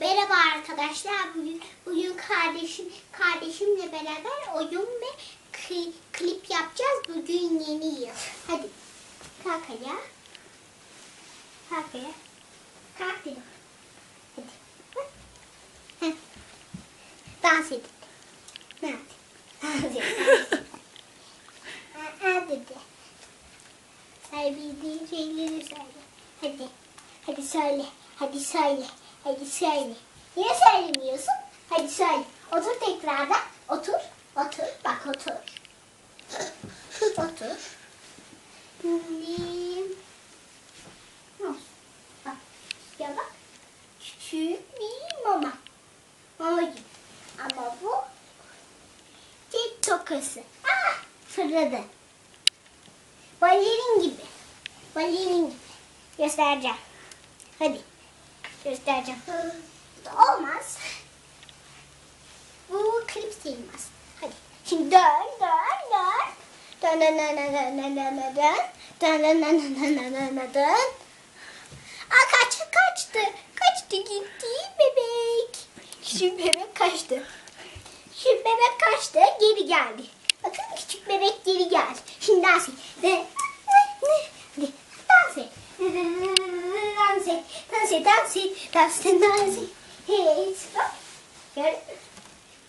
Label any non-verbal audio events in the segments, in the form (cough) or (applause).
Merhaba arkadaşlar. Bugün, bugün kardeşim kardeşimle beraber oyun ve kli- klip yapacağız. Bugün yeni yıl. Hadi. Kalk ayağa. Kalk ayağa. Kalk dedim. Hadi. Heh. Dans edin. Ne yaptın? Dans edin. Aa dedi. Say bildiğin şeyleri söyle. Hadi. Hadi söyle. Hadi söyle. Hadi söyle. Niye söylemiyorsun? Hadi söyle. Otur tekrardan. Otur. Otur. Bak otur. (laughs) otur. Nasıl? Bak. Ya bak. Küçük bir mama. Mama gibi. Ama bu tek tokası. Ah! Fırladı. Balerin gibi. Balerin gibi. Göstereceğim. Hadi göstereceğim. Olmaz. Bu klip silmez. Hadi. Şimdi dön, dön, dön. Dön, dön, dön, dön, dön, dön, dön. Dön, dön, dön, dön, dön, dön, dön, dön. Aa kaçtı, kaçtı. Kaçtı gitti bebek. Şu bebek kaçtı. Şu bebek kaçtı, geri geldi. Bakın küçük bebek geri geldi. Şimdi dans et. Dans et. Dansey, dansey, dansey, dansey, dansey. Hey, bak. Gör.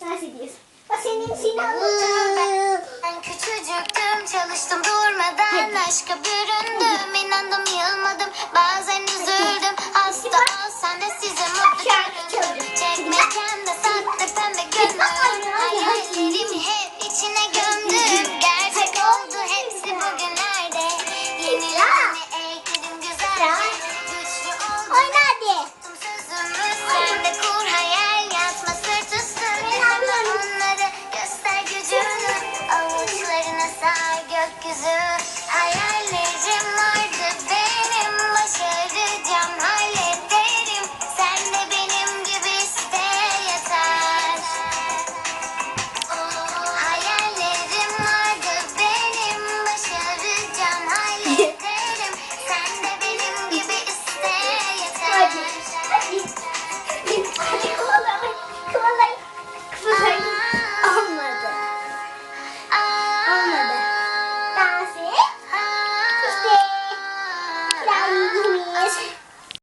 Dansey diyorsun. O senin Sinan'ın ben. Küçücüktüm, çalıştım durmadan. Aşka büründüm, inandım, yılmadım. Bazen üzüldüm, hasta olsan da size mutlu göründüm. Çekmekemde sattı pembe gönlüm.